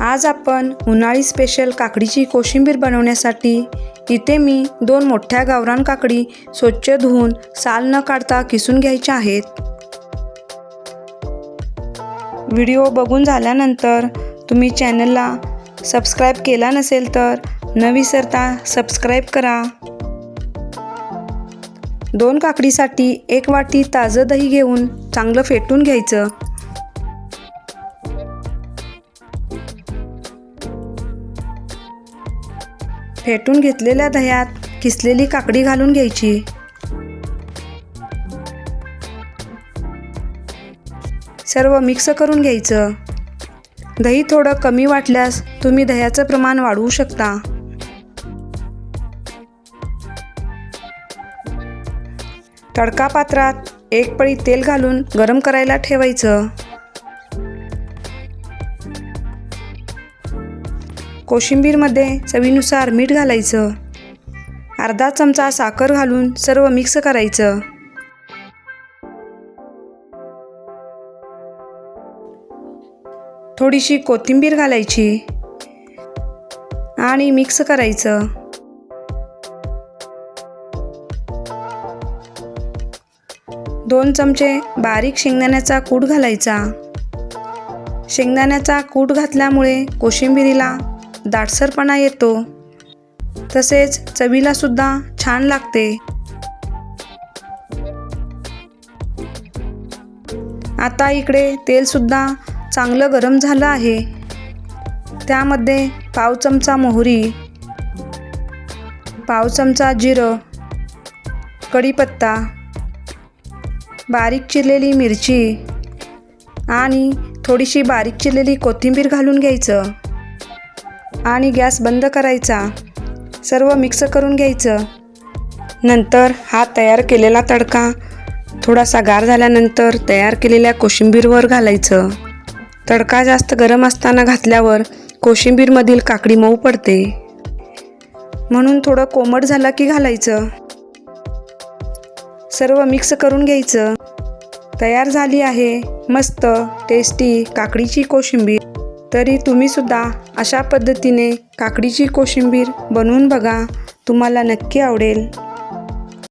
आज आपण उन्हाळी स्पेशल काकडीची कोशिंबीर बनवण्यासाठी इथे मी दोन मोठ्या गावरान काकडी स्वच्छ धुवून साल न काढता किसून घ्यायच्या आहेत. व्हिडिओ बघून झाल्यानंतर तुम्ही चॅनलला सबस्क्राईब केला नसेल तर न विसरता सबस्क्राईब करा. दोन काकडीसाठी एक वाटी ताजं दही घेऊन चांगलं फेटून घ्यायचं. फेटून घेतलेल्या दह्यात किसलेली काकडी घालून घ्यायची. सर्व मिक्स करून घ्यायचं. दही थोडं कमी वाटल्यास तुम्ही दह्याचं प्रमाण वाढवू शकता. तडका पात्रात एक पळी तेल घालून गरम करायला ठेवायचं. कोशिंबीरमध्ये चवीनुसार मीठ घालायचं. अर्धा चमचा साखर घालून सर्व मिक्स करायचं. थोडीशी कोथिंबीर घालायची आणि मिक्स करायचं. दोन चमचे बारीक शेंगदाण्याचा कूट घालायचा. शेंगदाण्याचा कूट घातल्यामुळे कोशिंबिरीला दाटसरपणा येतो. तसेच चवीला सुद्धा छान लागते. आता इकडे तेलसुद्धा चांगलं गरम झालं आहे. त्यामध्ये पाव चमचा मोहरी पाव चमचा जिरं कढीपत्ता बारीक चिरलेली मिरची आणि थोडीशी बारीक चिरलेली कोथिंबीर घालून घ्यायचं. आणि गॅस बंद करायचा. सर्व मिक्स करून घ्यायचं. नंतर हा तयार केलेला तडका थोडासा गार झाल्यानंतर तयार केलेल्या कोशिंबीरवर घालायचं. तडका जास्त गरम असताना घातल्यावर कोशिंबीरमधील काकडी मऊ पडते. म्हणून थोडं कोमट झालं की घालायचं. सर्व मिक्स करून घ्यायचं. तयार झाली आहे मस्त टेस्टी काकडीची कोशिंबीर. तरी तुम्हीसुद्धा अशा पद्धतीने काकडीची कोशिंबीर बनवून बघा. तुम्हाला नक्की आवडेल.